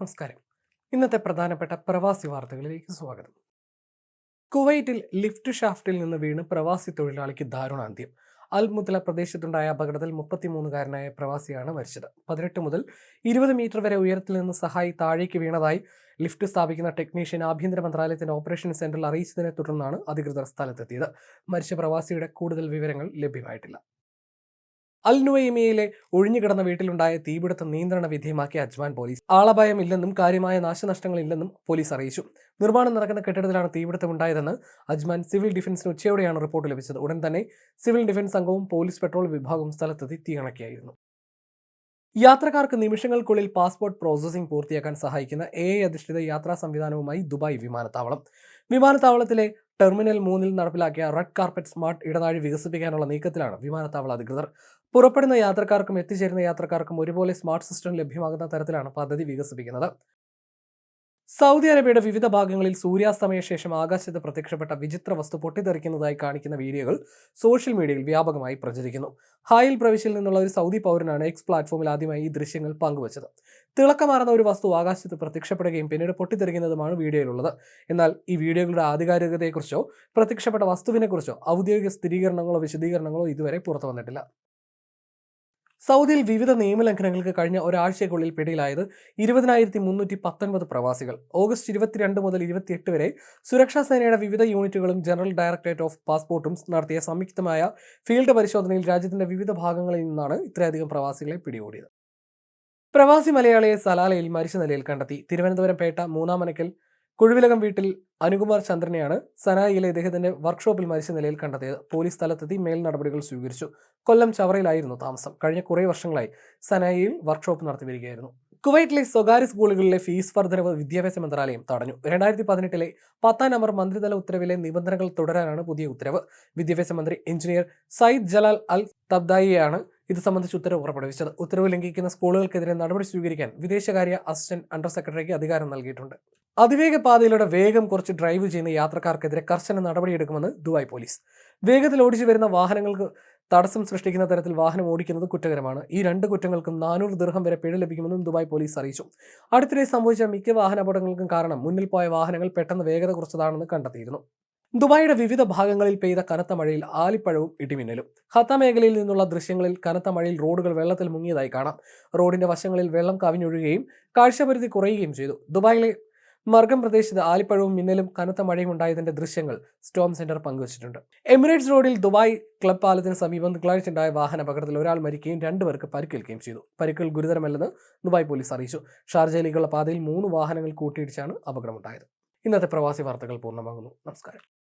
നമസ്കാരം. ഇന്നത്തെ പ്രധാനപ്പെട്ട പ്രവാസി വാർത്തകളിലേക്ക് സ്വാഗതം. കുവൈറ്റിൽ ലിഫ്റ്റ് ഷാഫ്റ്റിൽ നിന്ന് വീണ് പ്രവാസി തൊഴിലാളിക്ക് ദാരുണാന്ത്യം അൽ മുത്തല പ്രദേശത്തുണ്ടായ അപകടത്തിൽ മുപ്പത്തിമൂന്നുകാരനായ പ്രവാസിയാണ് മരിച്ചത്. പതിനെട്ട് മുതൽ ഇരുപത് മീറ്റർ വരെ ഉയരത്തിൽ നിന്ന് സഹായി താഴേക്ക് വീണതായി ലിഫ്റ്റ് സ്ഥാപിക്കുന്ന ടെക്നീഷ്യൻ ആഭ്യന്തര മന്ത്രാലയത്തിന്റെ ഓപ്പറേഷൻ സെന്ററിൽ അറിയിച്ചതിനെ തുടർന്നാണ് അധികൃതർ സ്ഥലത്തെത്തിയത്. മരിച്ച പ്രവാസിയുടെ കൂടുതൽ വിവരങ്ങൾ ലഭ്യമായിട്ടില്ല. അൽ നുവൈമിയയിലെ ഒഴിഞ്ഞുകിടന്ന വീട്ടിലുണ്ടായ തീപിടുത്ത നിയന്ത്രണ വിധേയമാക്കി അജ്മാൻ പോലീസ്. ആളപായമില്ലെന്നും കാര്യമായ നാശനഷ്ടങ്ങളില്ലെന്നും പോലീസ് അറിയിച്ചു. നിർമ്മാണം നടക്കുന്ന കെട്ടിടത്തിലാണ് തീപിടുത്തമുണ്ടായതെന്ന് അജ്മാൻ സിവിൽ ഡിഫൻസിന് ഉച്ചയോടെയാണ് റിപ്പോർട്ട് ലഭിച്ചത്. ഉടൻ തന്നെ സിവിൽ ഡിഫൻസ് അംഗവും പോലീസ് പെട്രോൾ വിഭാഗവും സ്ഥലത്തെത്തി തീയണക്കിയായിരുന്നു. യാത്രക്കാർക്ക് നിമിഷങ്ങൾക്കുള്ളിൽ പാസ്പോർട്ട് പ്രോസസ്സിംഗ് പൂർത്തിയാക്കാൻ സഹായിക്കുന്ന എ ഐ അധിഷ്ഠിത യാത്രാ സംവിധാനവുമായി ദുബായ് വിമാനത്താവളം. വിമാനത്താവളത്തിലെ ടെർമിനൽ മൂന്നിൽ നടപ്പിലാക്കിയ റെഡ് കാർപ്പറ്റ് സ്മാർട്ട് ഇടനാഴി വികസിപ്പിക്കാനുള്ള നീക്കത്തിലാണ് വിമാനത്താവള അധികൃതർ. പുറപ്പെടുന്ന യാത്രക്കാർക്കും എത്തിച്ചേരുന്ന യാത്രക്കാർക്കും ഒരുപോലെ സ്മാർട്ട് സിസ്റ്റം ലഭ്യമാകുന്ന തരത്തിലാണ് പദ്ധതി വികസിപ്പിക്കുന്നത്. സൗദി അറേബ്യയുടെ വിവിധ ഭാഗങ്ങളിൽ സൂര്യാസ്തമയ ശേഷം ആകാശത്ത് പ്രത്യക്ഷപ്പെട്ട വിചിത്ര വസ്തു പൊട്ടിത്തെറിക്കുന്നതായി കാണിക്കുന്ന വീഡിയോകൾ സോഷ്യൽ മീഡിയയിൽ വ്യാപകമായി പ്രചരിക്കുന്നു. ഹായിൽ പ്രവിശ്യയിൽ നിന്നുള്ള ഒരു സൗദി പൗരനാണ് എക്സ് പ്ലാറ്റ്ഫോമിൽ ആദ്യമായി ഈ ദൃശ്യങ്ങൾ പങ്കുവച്ചത്. തിളക്കമാർന്ന ഒരു വസ്തു ആകാശത്ത് പ്രത്യക്ഷപ്പെടുകയും പിന്നീട് പൊട്ടിത്തെറിക്കുന്നതുമാണ് വീഡിയോയിലുള്ളത്. എന്നാൽ ഈ വീഡിയോകളുടെ ആധികാരികതയെക്കുറിച്ചോ പ്രത്യക്ഷപ്പെട്ട വസ്തുവിനെക്കുറിച്ചോ ഔദ്യോഗിക സ്ഥിരീകരണങ്ങളോ വിശദീകരണങ്ങളോ ഇതുവരെ പുറത്തു വന്നിട്ടില്ല സൗദിയിൽ വിവിധ നിയമലംഘനങ്ങൾക്ക് കഴിഞ്ഞ ഒരാഴ്ചയ്ക്കുള്ളിൽ പിടിയിലായത് ഇരുപതിനായിരത്തി മുന്നൂറ്റി പത്തൊൻപത് പ്രവാസികൾ. ഓഗസ്റ്റ് ഇരുപത്തിരണ്ട് മുതൽ ഇരുപത്തിയെട്ട് വരെ സുരക്ഷാ സേനയുടെ വിവിധ യൂണിറ്റുകളും ജനറൽ ഡയറക്ടറേറ്റ് ഓഫ് പാസ്പോർട്ടും നടത്തിയ സംയുക്തമായ ഫീൽഡ് പരിശോധനയിൽ രാജ്യത്തിന്റെ വിവിധ ഭാഗങ്ങളിൽ നിന്നാണ് ഇത്രയധികം പ്രവാസികളെ പിടികൂടിയത്. പ്രവാസി മലയാളിയെ സലാലയിൽ മരിച്ച നിലയിൽ കണ്ടെത്തി. തിരുവനന്തപുരം പേട്ട മൂന്നാമനക്കൽ കുഴുവിലകം വീട്ടിൽ അനുകുമാർ ചന്ദ്രനെയാണ് സനായിയിലെ ഇദ്ദേഹത്തിന്റെ വർക്ക്ഷോപ്പിൽ മരിച്ച നിലയിൽ കണ്ടെത്തിയത്. പോലീസ് സ്ഥലത്തെത്തി മേൽ നടപടികൾ സ്വീകരിച്ചു. കൊല്ലം ചവറയിലായിരുന്നു താമസം. കഴിഞ്ഞ കുറേ വർഷങ്ങളായി സനായിയിൽ വർക്ക്ഷോപ്പ് നടത്തി വരികയായിരുന്നു. കുവൈറ്റിലെ സ്വകാര്യ സ്കൂളുകളിലെ ഫീസ് വർധനവ് വിദ്യാഭ്യാസ മന്ത്രാലയം തടഞ്ഞു. രണ്ടായിരത്തി പതിനെട്ടിലെ പത്താം നമ്പർ മന്ത്രിതല ഉത്തരവിലെ നിബന്ധനകൾ തുടരാനാണ് പുതിയ ഉത്തരവ്. വിദ്യാഭ്യാസ മന്ത്രി എഞ്ചിനീയർ സയ്യിദ് ജലാൽ അൽ തബ്ദായിയാണ് ഇത് സംബന്ധിച്ച് ഉത്തരവ് പുറപ്പെടുവിച്ചത്. ഉത്തരവ് ലംഘിക്കുന്ന സ്കൂളുകൾക്കെതിരെ നടപടി സ്വീകരിക്കാൻ വിദേശകാര്യ അസിസ്റ്റന്റ് അണ്ടർ സെക്രട്ടറിക്ക് അധികാരം നൽകിയിട്ടുണ്ട്. അതിവേഗ പാതയിലൂടെ വേഗം കുറച്ച് ഡ്രൈവ് ചെയ്യുന്ന യാത്രക്കാർക്കെതിരെ കർശന നടപടിയെടുക്കുമെന്ന് ദുബായ് പോലീസ്. വേഗത്തിൽ ഓടിച്ചു വരുന്ന വാഹനങ്ങൾക്ക് തടസ്സം സൃഷ്ടിക്കുന്ന തരത്തിൽ വാഹനം ഓടിക്കുന്നത് കുറ്റകരമാണ്. ഈ രണ്ട് കുറ്റങ്ങൾക്കും നാനൂറ് ദീർഘം വരെ പിഴ ലഭിക്കുമെന്നും ദുബായ് പോലീസ് അറിയിച്ചു. അടുത്തിടെ സംഭവിച്ച മിക്ക വാഹന അപകടങ്ങൾക്കും കാരണം മുന്നിൽ പോയ വാഹനങ്ങൾ പെട്ടെന്ന് വേഗത കുറച്ചതാണെന്ന് കണ്ടെത്തിയിരുന്നു. ദുബായിയുടെ വിവിധ ഭാഗങ്ങളിൽ പെയ്ത കനത്ത മഴയിൽ ആലിപ്പഴവും ഇടിമിന്നലും. ഹത്ത മേഖലയിൽ നിന്നുള്ള ദൃശ്യങ്ങളിൽ കനത്ത മഴയിൽ റോഡുകൾ വെള്ളത്തിൽ മുങ്ങിയതായി കാണാം. റോഡിന്റെ വശങ്ങളിൽ വെള്ളം കവിഞ്ഞൊഴുകുകയും കാഴ്ചപരിധി കുറയുകയും ചെയ്തു. ദുബായിലെ മർഗം പ്രദേശത്ത് ആലിപ്പഴവും മിന്നലും കനത്ത മഴയും ഉണ്ടായതിന്റെ ദൃശ്യങ്ങൾ സ്റ്റോം സെന്റർ പങ്കുവച്ചിട്ടുണ്ട്. എമിറേറ്റ്സ് റോഡിൽ ദുബായ് ക്ലബ് പാലത്തിന് സമീപം തിങ്കളാഴ്ച ഉണ്ടായ വാഹന അപകടത്തിൽ ഒരാൾ മരിക്കുകയും രണ്ടുപേർക്ക് പരിക്കേൽക്കുകയും ചെയ്തു. പരിക്കുകൾ ഗുരുതരമല്ലെന്ന് ദുബായ് പോലീസ് അറിയിച്ചു. ഷാർജയിലേക്കുള്ള പാതയിൽ മൂന്ന് വാഹനങ്ങൾ കൂട്ടിയിടിച്ചാണ് അപകടമുണ്ടായത്. ഇന്നത്തെ പ്രവാസി വാർത്തകൾ പൂർണമാകുന്നു. നമസ്കാരം.